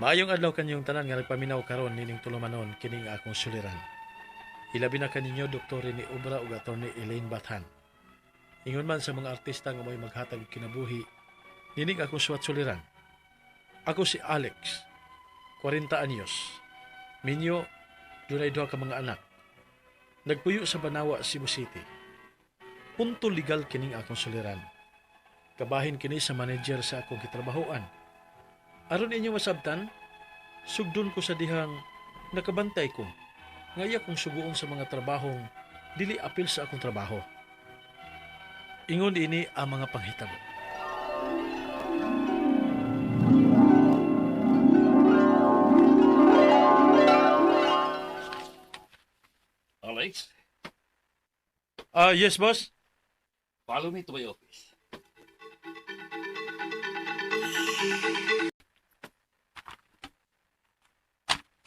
Maayong adlaw kanyong tanan nga nagpaminaw karon nining tulumanon kining akong suliran. Ilabi na kaninyo Dr. ni Obra ug Attorney Elaine Bathan. Ingon man sa mga artista nga may maghatag kinabuhi, nining akong suwat suliran. Ako si Alex, 40 anyos. Minyo, dunay duha ka mga anak. Nagpuyo sa Banawa, Cebu City. Punto legal kining akong suliran. Kabahin kini sa manager sa akong kitrabahoan. Aron inyo masabtan, sugdon ko sa dihang nakabantay ko. Ngaya kong suguong sa mga trabahong dili apil sa akong trabaho. Ingon ini ang mga panghitabo. Alex, Ah, yes, boss. follow me to my office.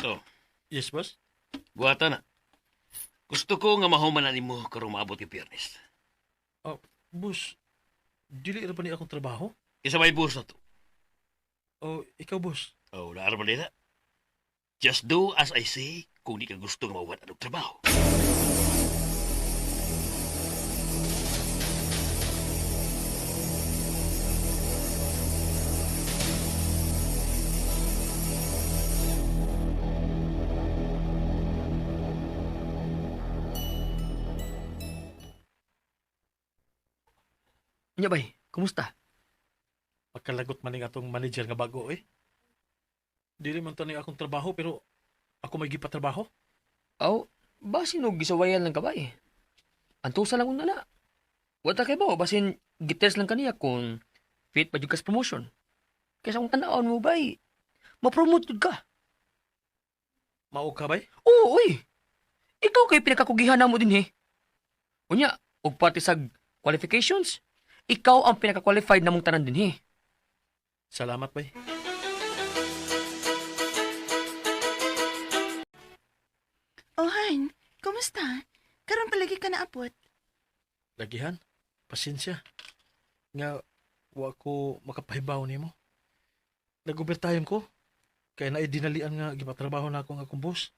Oh, Yes, boss. buhata na. Gusto ko nga mahuman na nimo karong maabot yung Piernes. Ah, boss. Dili ra pa ni akong trabaho? Isa may bus na to. O, ikaw, boss. Oh, naara ba nila? Just do as I say kung di ka gusto nga mahuman anong trabaho. Nya bay, kumusta? Pagkalagot man ning atong manager nga bago, eh. Dili man to ni akong trabaho, pero ako may gipatrabaho. Aw, basin og gisawayan lang ka bay. Antusa lang una na. Wata kay ba, basin gitest lang kaniya kung fit pa jud ka sa promotion. Kaysa kung tanaon mo bay, ma-promote jud ka. Mao ka bay? Oo, uy. Ikaw kay pinakakugihan na mo din he. Unya, og pati sa qualifications, ikaw ang pinaka-qualified namong tanan din he. Salamat bay. Oh, Han. Kumusta? Karon palagi ka naapot. Lagihan. Pasensya. Nga, wa ko makapahibaw nimo. Nag-overtime ko. Kaya na dinalian nga gipatrabaho na ako nga akong boss.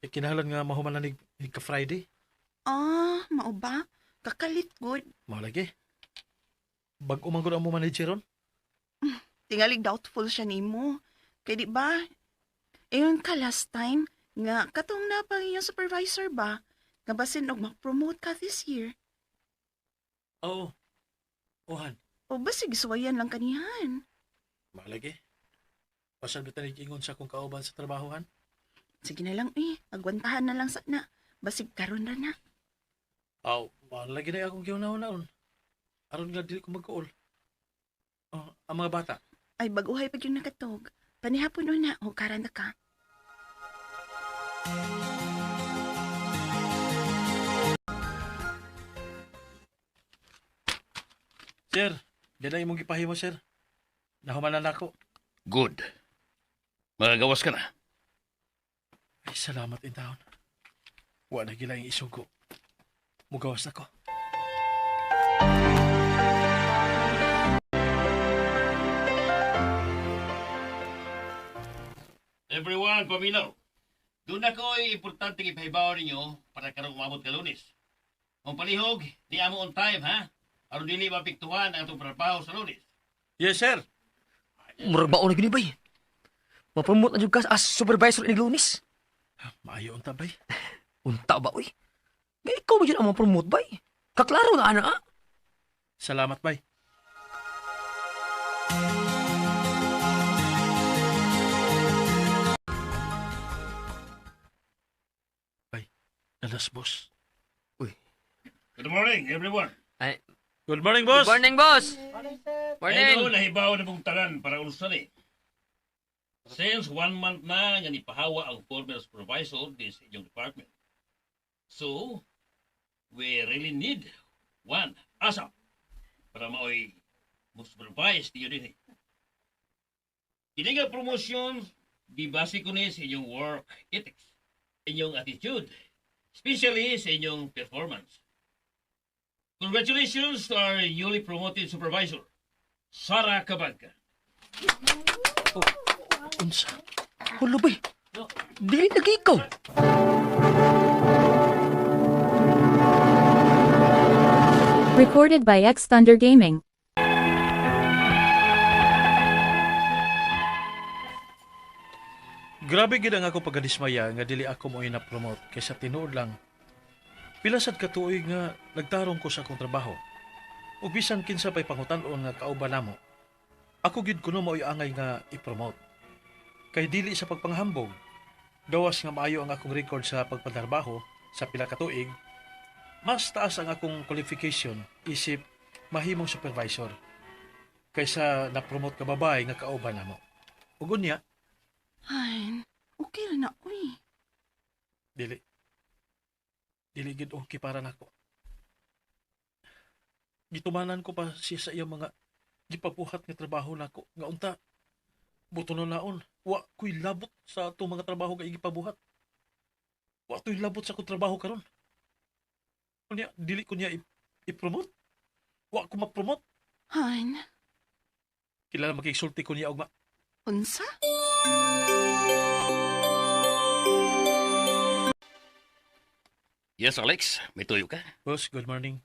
E kinahanglan nga mahuman na ni, ni ka Friday. Ah, mao ba? Kakalit good. Malagi. Bag umanggod ang mo manager ron. Tingalig doubtful siya nimo. Kay di ba? Ayon ka last time nga katong na pa iyong supervisor ba? Nga basin og ma-promote ka this year. Oo. Ohan. O basig suwayan lang kanihan. Malagi. Pasal bitan ingon sa akong kauban sa trabahohan. Sige na lang eh. Agwantahan na lang sa na. Basig karon ra na. Aw, malagi na akong giunahon-naon. Aron nga dili ko magkaol. Oh, ang mga bata. Ay baguhay pag yung nakatog. Panihapon no na. O karan na ka. Sir, yan ang imong gipahimo, sir. Nahumanan ako. Good. Magagawas ka na. Ay, salamat in town. Wa na gila yung isugo. Mugawas ako. Everyone, paminaw. Doon ako ay importante ipahibaw ninyo para karong umabot ka lunes. Ang palihog, di amo on time, ha? Aron dili mapiktuhan ang itong trabaho sa lunes. Yes, sir. Murag baon na gini bay. Ma-promote na jud ka as supervisor ni Lunis. Maayo ang tabay. Unta ba, uy? Nga ikaw ba dyan ang ma-promote, bay? Kaklaro na, ana, ah? Salamat, bay. Bay, nalas, boss. Good morning, everyone. Ay, Good morning, boss. Good morning, boss! Morning. Morning! nahibaw na pong talan para ulusan eh. Since one month na nga nipahawa ang former supervisor din sa inyong department. So, we really need one ASAP para maoy mo supervise niyo din eh. Ini nga promotion, di base ko ni sa inyong work ethics, inyong attitude, especially sa inyong performance. Congratulations to our newly promoted supervisor, Sara Cabangca. Unsa? Hulo bay. Dili lagi ikaw. Recorded by X Thunder Gaming. Grabe gid ang ako pagkadismaya nga dili ako mo na-promote kaysa tinuod lang. Pilasad ka tuig nga nagtarong ko sa akong trabaho. Ug bisan kinsa pay pangutan-on nga kauban namo. Ako gid kuno mo angay nga i-promote. Kay dili sa pagpanghambog. Gawas nga maayo ang akong record sa pagpatrabaho sa pila ka tuig. Mas taas ang akong qualification isip mahimong supervisor kaysa na-promote ka babae nga kauban namo. Ug unya, Ay, okay ra na, uy. Dili. Dili gid okay para nako. Gitumanan ko pa siya sa iyang mga gipabuhat nga trabaho nako nga unta. Buto na naon, wa ko'y labot sa ato mga trabaho nga gipabuhat. Wa to'y labot sa akong trabaho karon. Kunya, dili ko niya i-promote. Wa ko ma-promote. Han, Kilala makiksulti ko niya og ma. unsa? Yes, Alex. May tuyo ka? Boss, good morning.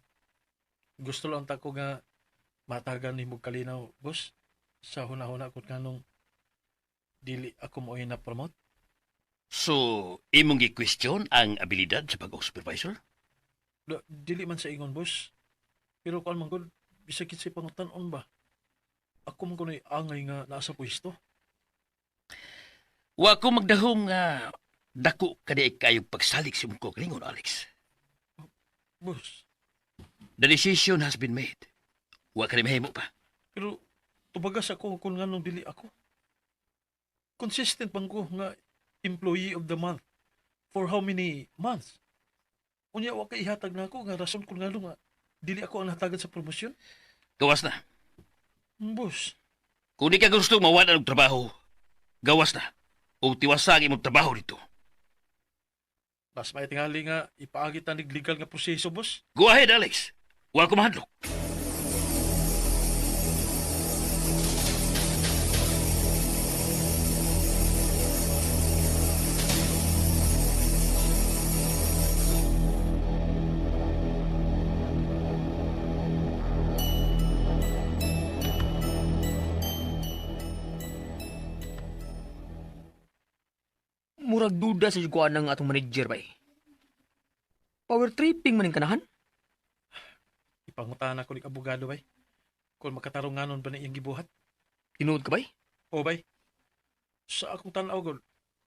Gusto lang ta ko nga matagan ni kalinaw, boss. Sa hunahuna ko kanong dili ako mo na promote. So, imong gi-question ang abilidad sa pag-supervisor? Da, dili man sa ingon, boss. Pero kuan man gud bisag kitsa pangutan-on ba? Ako man kunoy angay nga naa sa pwesto. Wa ko magdahom nga dako kadi kayo pagsalik sa imong kagalingon, Alex. Boss, The decision has been made. Wa ka mahimo pa. pero tubagas ako kung nganong dili ako. Consistent bang ko nga employee of the month for how many months? Unya wa kay ihatag na ako nga rason kung ngano nga dili ako ang nahatagan sa promosyon. Gawas na. Boss, Kung di ka gusto mawala ng trabaho, gawas na. O tiwasag imong trabaho dito. Mas may tingali nga ipaagit na legal nga proseso, boss. Go ahead, Alex. Wa ko mahadlok. Murag duda sa jukuan ng atong manager bay. Power tripping man ang kanahan. Ipangutan ako ni abogado, bay. Kung makatarong nganon ba na iyang gibuhat. Tinuod ka bay? O, bay. Sa akong tanaw, gol,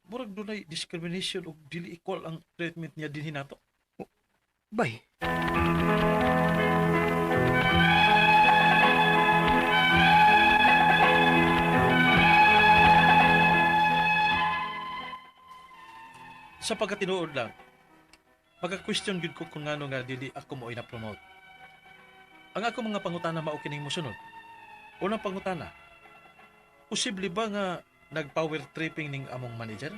murag dunay discrimination o dili equal ang treatment niya din hinato. Bay. Sa pagkatinuod lang, magka-question gud ko kung ngano nga dili ako mo ina-promote. Ang ako mga pangutana mao kining mosunod. Unang pangutana, posible ba nga nag-power tripping ning among manager?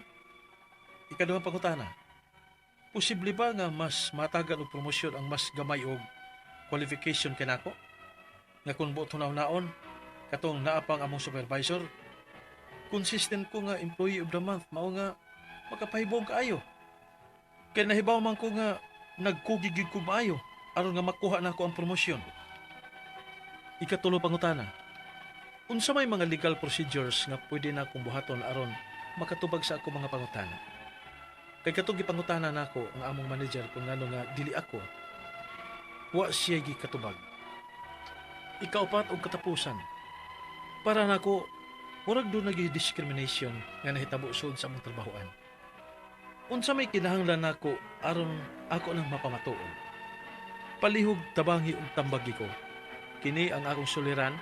Ikaduhang pangutana, posible ba nga mas matagan og promosyon ang mas gamay og qualification kanako? Nga kung buot naon katong naapang among supervisor, consistent ko nga employee of the month mao nga makapahibong kaayo. Kaya nahibaw man ko nga nagkugigig ko maayo aron nga makuha na ako ang promosyon. Ikatulo pangutana. Unsa may mga legal procedures nga pwede na akong buhaton aron makatubag sa ako mga pangutana. Kay katong gipangutana nako ang among manager kung ngano nga dili ako wa siya gikatubag. Ikaupat og katapusan. Para nako murag do nagi discrimination nga nahitabo sa among trabahoan unsa may kinahanglan nako aron ako nang mapamatuon. Palihog tabangi ug tambagi ko. Kini ang akong suliran,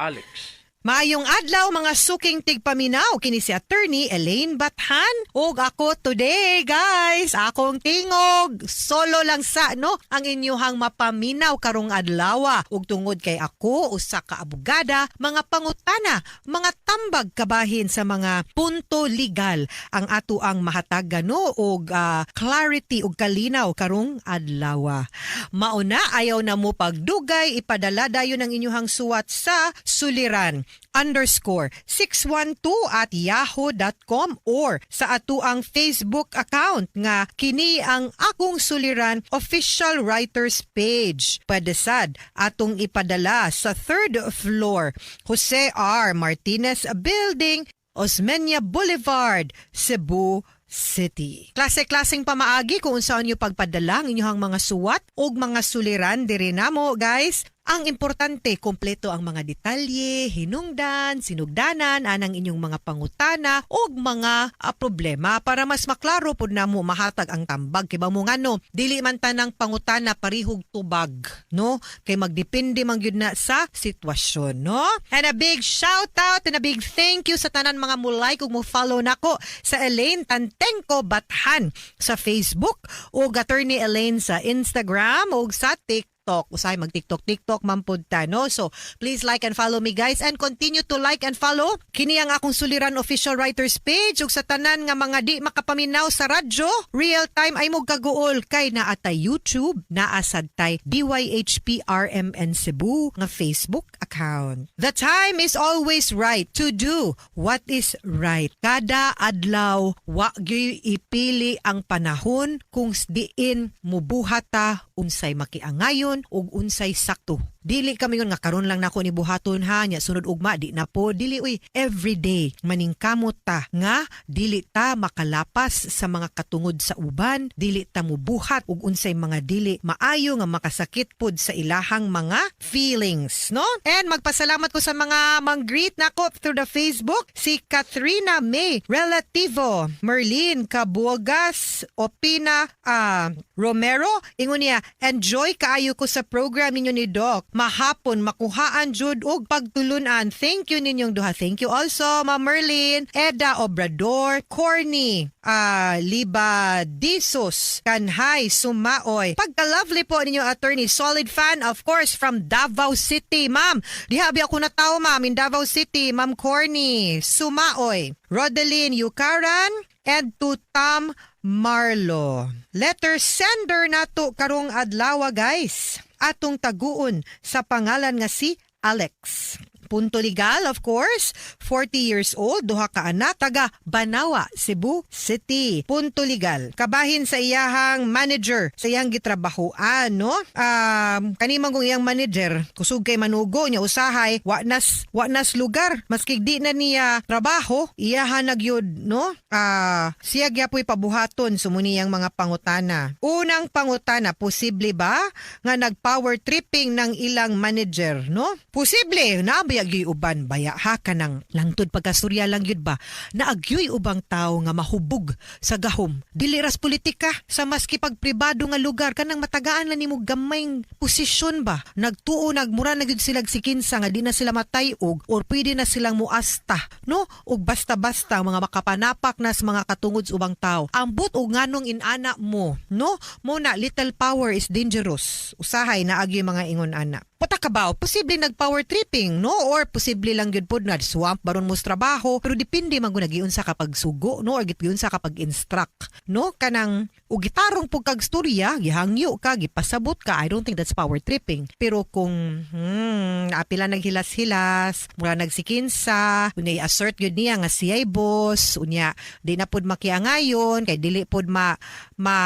Alex. Maayong adlaw mga suking tigpaminaw. Kini si attorney Elaine Bathan. Ug ako today guys. Akong tingog. Solo lang sa no? Ang inyuhang mapaminaw karong adlaw ug tungod kay ako usa ka abogada mga pangutana mga tambag kabahin sa mga punto legal. Ang ato ang mahatag gano og ah, clarity ug kalinaw karong adlaw mauna ayaw na mo pagdugay. Ipadala dayon ang inyuhang suwat sa suliran underscore 612 at yahoo.com or sa atuang Facebook account nga kini ang akong suliran official writers page. Padasad atong ipadala sa third floor Jose R. Martinez Building, Osmeña Boulevard, Cebu City. Klase-klaseng pamaagi kung saan nyo pagpadala ang inyong mga suwat o mga suliran diri namo guys. Ang importante, kompleto ang mga detalye, hinungdan, sinugdanan, anang inyong mga pangutana o mga ah, problema. Para mas maklaro pod namo mahatag ang tambag. Kay mo ngano dili man tanang pangutana parihog tubag no? Kay magdepende man gyud na sa sitwasyon no? And a big shout out and a big thank you sa tanan mga mulay. Kung mo follow nako sa Elaine Tantengko Bathan sa Facebook o Attorney Elaine sa Instagram o sa TikTok TikTok. Usay mag TikTok TikTok mampudta no. So please like and follow me guys and continue to like and follow kini ang akong suliran official writers page ug sa tanan nga mga di makapaminaw sa radyo real time ay mo gaguol kay naa ta YouTube naa sad tay DYHPRMN Cebu nga Facebook account. The time is always right to do what is right. Kada adlaw wa ipili ang panahon kung diin mubuhata unsay makiangayon ug unsay sakto. Dili kami nga karon lang nako ni buhaton ha? Nya sunod ugma di na po. Dili uy everyday maningkamot ta nga dili ta makalapas sa mga katungod sa uban dili ta mubuhat ug unsay mga dili maayo nga makasakit pod sa ilahang mga feelings no? And magpasalamat ko sa mga mang-greet nako through the Facebook si Katrina May Relativo Merlin Kabuogas Opina ah, Romero. Ingon niya enjoy kaayo ko sa program ninyo ni Doc mahapon makuhaan jud og pagtulunan. Thank you ninyong duha. Thank you also Ma'am Merlin Eda Obrador Corny ah Liba Disos Kanhay Sumaoy. Pagka-lovely po ninyo attorney solid fan of course from Davao City. Ma'am dihabi ako na tao ma'am in Davao City. Ma'am Corny Sumaoy. Rodeline Yukaran and to Tam Marlo. Letter sender nato karong adlaw guys. Atong taguon sa pangalan nga si Alex. Punto legal, of course. 40 years old, duha ka anak, taga Banawa, Cebu City. Punto legal. Kabahin sa iyahang manager, sa iyang gitrabahoan, no? Um, kanimang kong iyang manager, kusog kay manugo niya usahay, wa nas, wa nas lugar. Maski di na niya trabaho, iyahan nagyod, no? Ah, siya gyapoy pabuhaton sumuni ang mga pangutana. Unang pangutana, posible ba nga nag-power tripping ng ilang manager, no? Posible, nabayag uban baya ha kanang langtod pagkasturya lang yun ba na agyoy ubang tao nga mahubog sa gahom. Dili ras politika sa maski pag pribado nga lugar kanang matagaan lang nimo gamayng posisyon ba. Nagtuo nagmura na gyud sila sikinsa nga di na sila matayog or pwede na silang muasta, no? Ug basta-basta mga makapanapak na sa mga katungod sa ubang tao. Ambot og nganong inana mo, no? Mo na little power is dangerous. Usahay na agyo mga ingon ana. Pata ka ba? Posible nag-power tripping, no? Or posible lang yun po na swamp baron mo trabaho. Pero depende man nagiun sa kapag sugo, no? Or giun sa kapag instruct, no? Kanang o gitarong pug kag storya, gihangyo ka, gipasabot ka. I don't think that's power tripping. Pero kung hmm, apila naghilas-hilas, mura nagsikinsa, unya assert yun niya nga siya'y boss, unya di na pud makiangayon, kay dili pud ma ma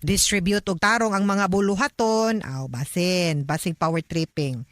distribute og tarong ang mga buluhaton, aw basin, basing power tripping.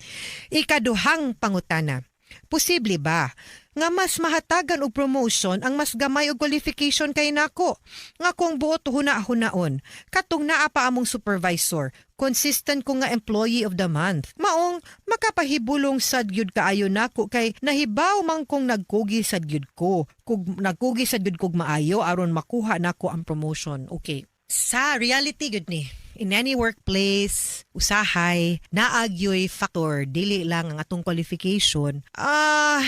Ikaduhang pangutana. Posible ba nga mas mahatagan og promotion ang mas gamay og qualification kay nako? Nga kung buot huna-hunaon, katong naa pa among supervisor, consistent ko nga employee of the month. Maong makapahibulong sad gyud kaayo nako kay nahibaw man kong nagkugi sad gyud ko. Kug nagkugi sad gyud kog maayo aron makuha nako ang promotion. Okay. Sa reality good ni, in any workplace, usahay, naagyoy factor, dili lang ang atong qualification. Ah,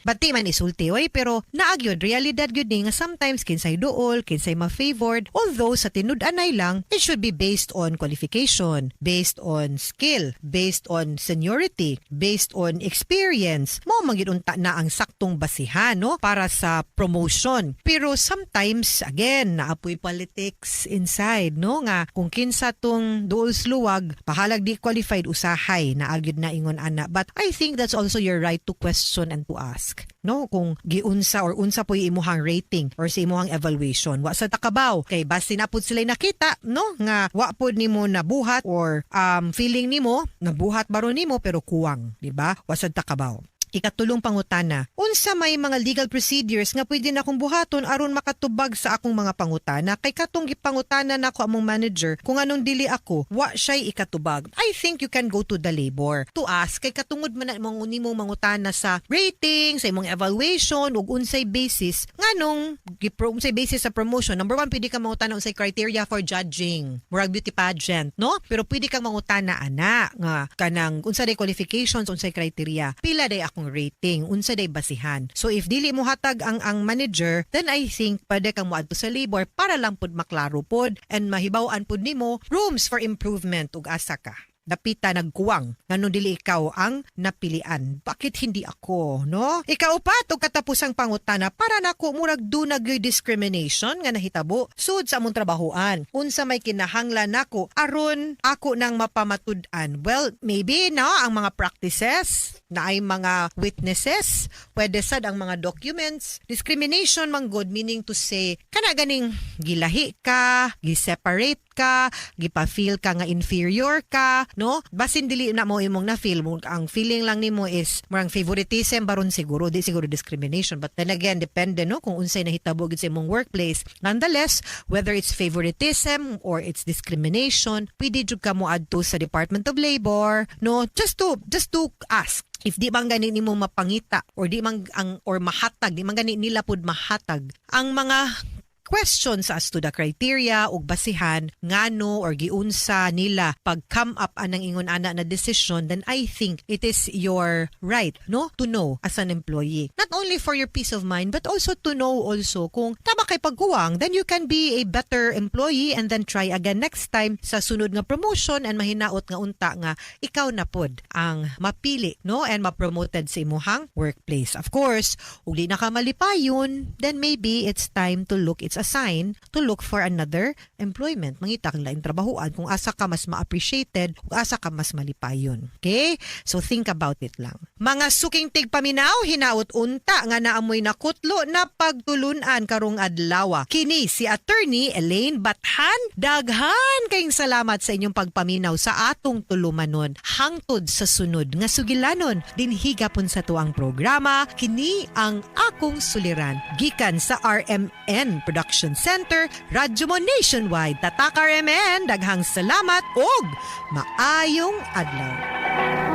Bati man isulti oy pero naagyod realidad gyud ni nga sometimes kinsay duol, kinsay ma-favored. Although sa tinud-anay lang, it should be based on qualification, based on skill, based on seniority, based on experience. Mo magidunta na ang saktong basihan no para sa promotion. Pero sometimes again naapoy politics inside no nga kung kinsa tong duol sluwag pahalag di qualified usahay na na ingon ana but I think that's also your right to question and to ask no? Kung giunsa or unsa po imuhang rating or sa imuhang evaluation. Wa sa takabaw. Kay base na pud sila nakita no? Nga wa pud nimo nabuhat or um, feeling nimo nabuhat baron nimo pero kuwang di ba? Wa sa takabaw Ikatulong pangutana, unsa may mga legal procedures nga pwede na akong buhaton aron makatubag sa akong mga pangutana kay katong gipangutana nako among manager kung anong dili ako, wa siya'y ikatubag. I think you can go to the labor to ask kay katungod man na mong nimo mangutana sa rating, sa imong evaluation ug unsay basis nganong unsay basis sa promotion. Number one, pwede ka mangutana unsay criteria for judging, murag beauty pageant, no? Pero pwede kang mangutana ana nga kanang unsa day qualifications, unsay criteria, pila day akong rating, unsa day basihan. So if dili mo hatag ang ang manager, then I think pwede kang moadto sa labor para lang pud maklaro pod and mahibaw-an pud nimo rooms for improvement ug asa ka napita nagkuwang ngano dili ikaw ang napilian. Bakit hindi ako no? Ikaw pa to katapusang pangutana para nako murag dunag discrimination nga nahitabo sud sa among trabahoan. Unsa may kinahanglan nako aron ako nang mapamatud-an. Well maybe na ang mga practices na ay mga witnesses pwede sad ang mga documents. Discrimination man good meaning to say kana ganing gilahi ka giseparate ka gipa-feel ka nga inferior ka no? Basin dili na mo imong na feel mo ang feeling lang nimo is murang favoritism baron siguro di siguro discrimination. But then again depende no kung unsay nahitabo gid sa imong workplace. Nonetheless whether it's favoritism or it's discrimination pwede jud ka mo adto sa Department of Labor no? Just to just to ask if di man gani nimo mapangita or di man ang or mahatag di man gani nila pud mahatag ang mga questions as to the criteria ug basihan ngano or giunsa nila pag come up anang ingon ana na decision then I think it is your right no? To know as an employee. Not only for your peace of mind but also to know also kung tama kay pagkuwang then you can be a better employee and then try again next time sa sunod nga promotion and mahinaot nga unta nga ikaw na pod ang mapili no? And ma-promoted sa imuhang workplace. Of course ug di na ka malipayon then maybe it's time to look it's a sign to look for another employment. Mangita kang lain trabahoan kung asa ka mas ma-appreciated kung asa ka mas malipayon okay? So think about it lang. Mga suking tigpaminaw hinaot unta nga naamoy nakutlo na pagtulunan karong adlaw. Kini si attorney Elaine Bathan daghan kayong salamat sa inyong pagpaminaw sa atong tulumanon. Hangtod sa sunod nga sugilanon dinhigapon sa tuang programa kini ang akong suliran. Gikan sa RMN Production Center Radyo Mo Nationwide Tatak RMN daghang salamat og maayong adlaw